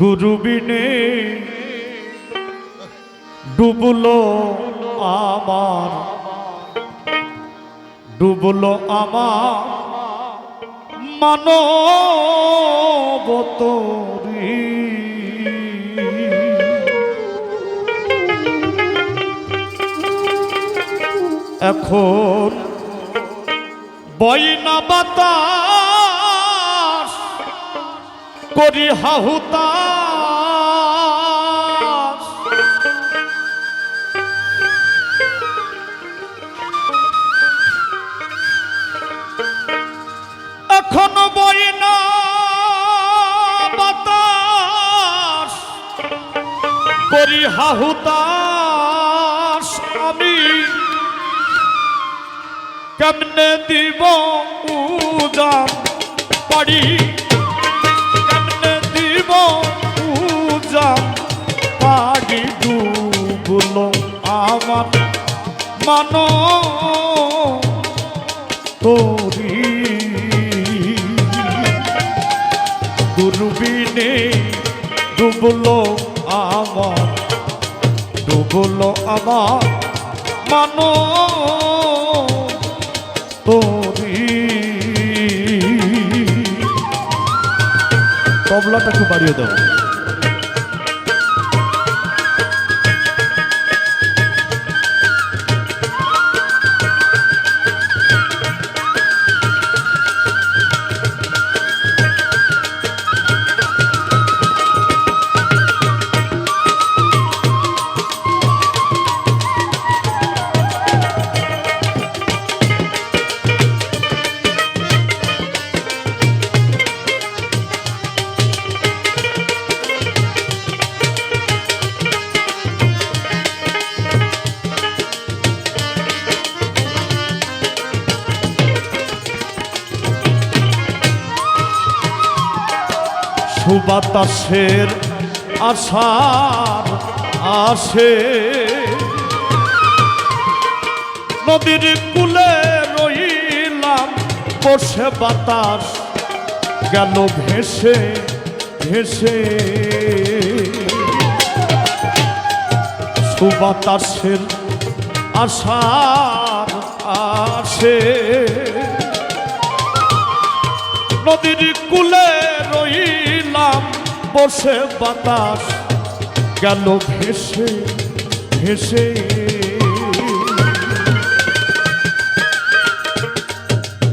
গুরুবিনে ডুবলো আমার ডুবলো আমার মানবতরী। এখন বইনা বাতাস করি হাহুতাস এখন বইনা বাতাস করি হাহুতাস আমি কেমনে দিব উদাম পারি মান তোরি দুর্বিনে ডুবলো আমার ডুবলো আমার মানো তোরি তবলাটা একটু বাড়িয়ে দাও। সুবাতাসের আশার আসে। নদীর কূলে রইলাম, বসে বাতাস গেল ভেসে ভেসে। সুবাতাসের আশার আসে। নদীর কূলে রইলাম বসে বাতাস গেল ভেসে ভেসে।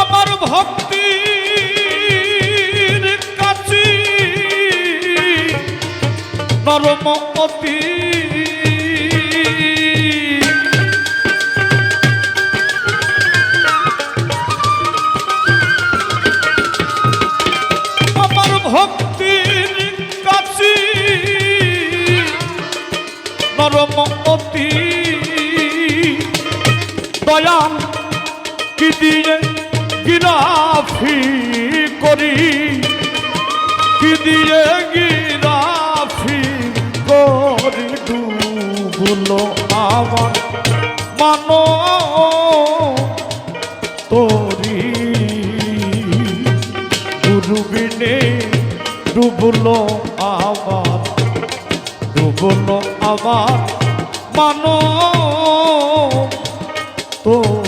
আমার ভক্তির কাছে নরম অতি আমার ভক্তির নরম অতি দয়াল কি দিয়ে গিরাফি করি? কি দিয়ে গিরাফি করি? ডুবলো আমার মানো তোরি। ডুবলো ডুবলো আমার মানো। তোরি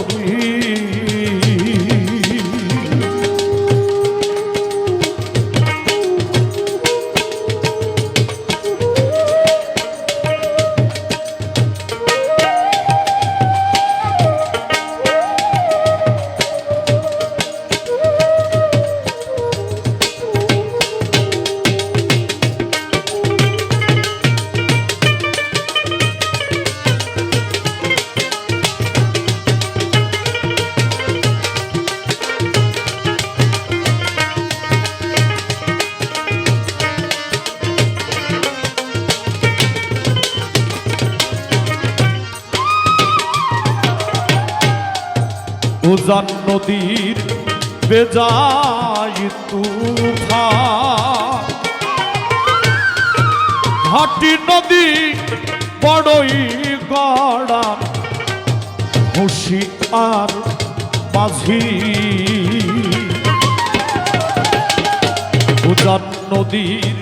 উজান নদীর বেজায় ঘাটি নদী বড়ই গড়ান খুশি আর মাঝি উজান নদীর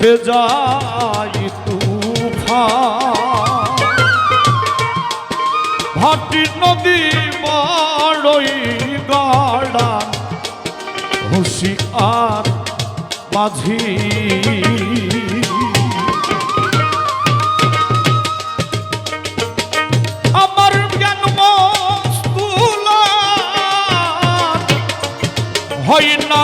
বেজাই তুফান ভাটি নদী গাড়া। হুশিয়ার মাঝি। আমার মস্তুলা হয় না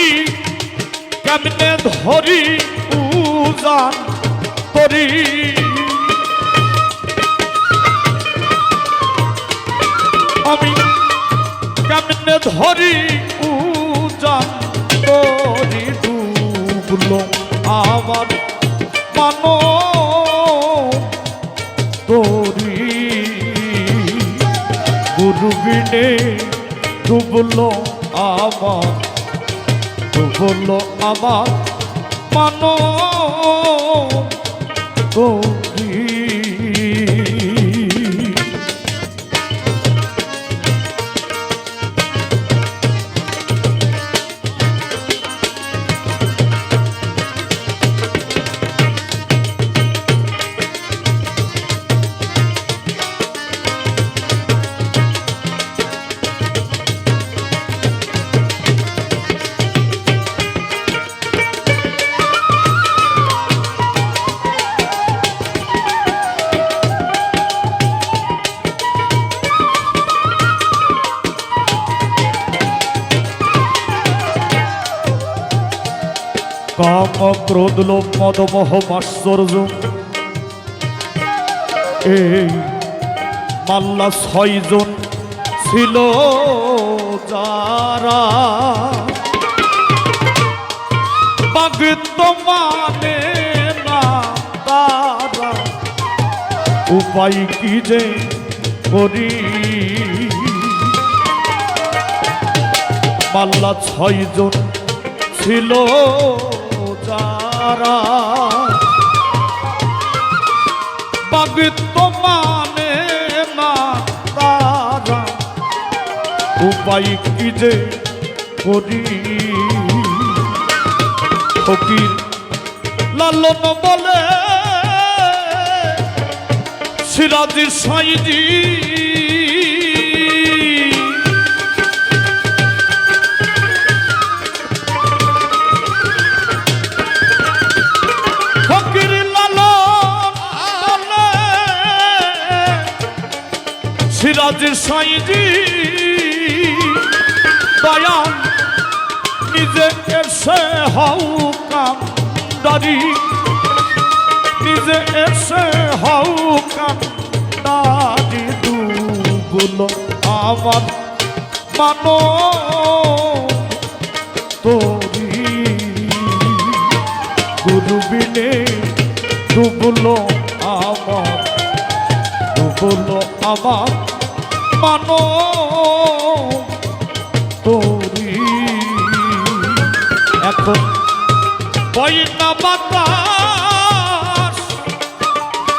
আমি কেমনে ধরি উজান তরি আমি কেমনে ধরি উজান তরি ডুবলো আমার মানো তরি গুরুবিনে ডুবলো আমার ডুবলো আমার মানো ক্রোধ লোভ মদ মোহ মাশ্চর্য এই মাল্লা ছয়জন ছিল যারা মানে না তারা উপায় কি যে করি? মাল্লা ছয়জন ছিল বাগিত মানে না তারা। উপায় কি যে করি? ফকির লালন বলে সিরাজি সাইজি সিরাজ সাইজি। দয়াল নিজে এসে হও কান্দারি। নিজে এসে হও কান্দারি দুগুলো আমার মানো তোরি। গুরুবিনে ডুবলো আমার ডুবলো আমার মানো তোরি। এখন বইনা বাতাস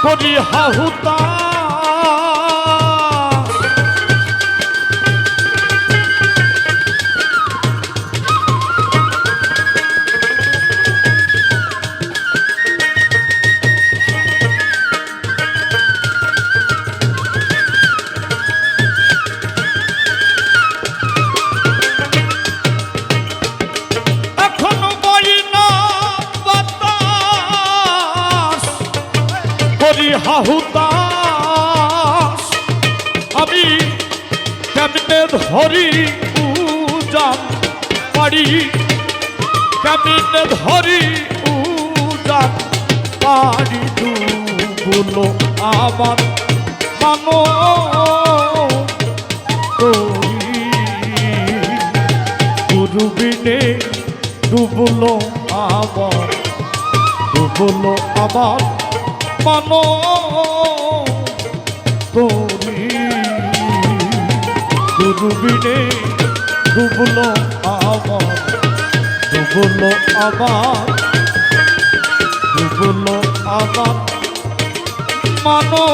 করি হাহুতা করি আমি কেমনে ধরি উজান পারি কেমনে ধরি উজান পারি ডুবলো আমার মানো গুরুবিনে ডুবলো আমার ডুবলো আমার মানো করি ডুবিনে ডুবলো আবার ডুবলো আবার ডুবলো আবার। মানো